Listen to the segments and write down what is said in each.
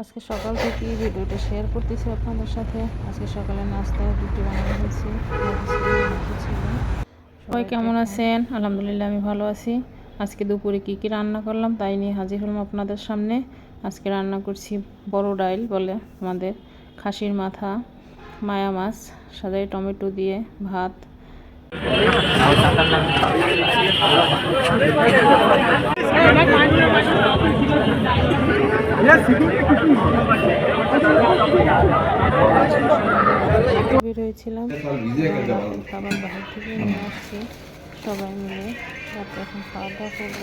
আজকে সকাল থেকে ভিডিওটা শেয়ার করতেছি আপনাদের সাথে। আজকে সকালে নাস্তায় রুটি বানানো হয়েছে। সবাই কেমন আছেন? আলহামদুলিল্লাহ আমি ভালো আছি। আজকে দুপুরে কি কি রান্না করলাম তাই নিয়ে হাজির হলাম আপনাদের সামনে। আজকে রান্না করছি বড় ডাইল বলে আমাদের। খাসির মাথা মায়া মাছ সাদাই টমেটো দিয়ে ভাত। বের হয়েছিলাম খাবার বাহির থেকে নিয়ে আসছি। সবাই মিলে রাত্রে এখন খাওয়া দাওয়া করব।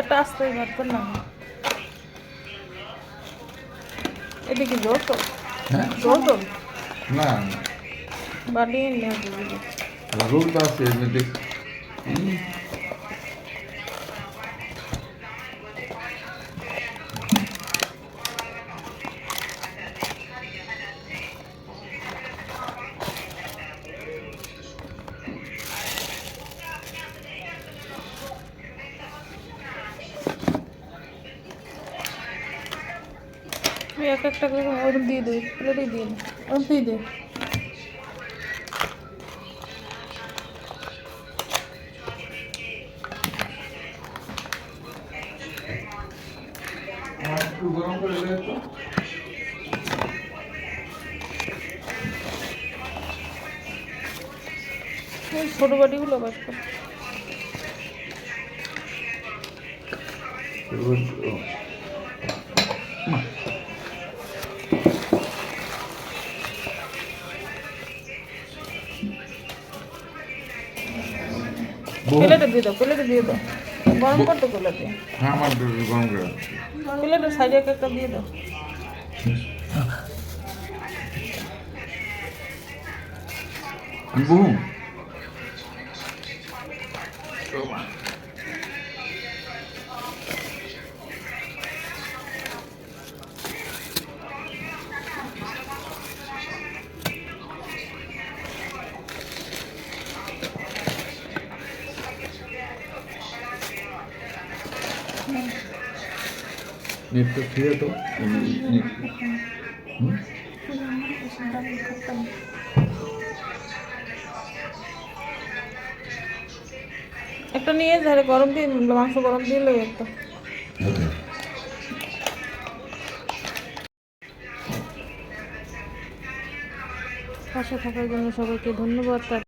একটা আসতে কর না। এদিকে জোর তো। হ্যাঁ। জোর তো। না। বাড়ি নিয়ে রোগ তো আছে এমনিতে তুই এক একটা করে ওরকম দিয়ে দে প্লেটে দিয়ে দে ওরকম দিয়ে দে একটু গরম করে দেয় তো ওই ছোটো বাটিগুলো বাস কর দিয়ে দাও প্লেটে দিয়ে দাও। গরম কর তো প্লেটে হ্যাঁ আমার গরম করে। প্লেটে সাইডে একটা দিয়ে দাও। বহু নেটটা ফিরে তো একটা নিয়ে ঝাড়ে গরম দিয়ে মাংস গরম দিয়ে লো একটা। ওকে পাশে থাকার জন্য সবাইকে ধন্যবাদ।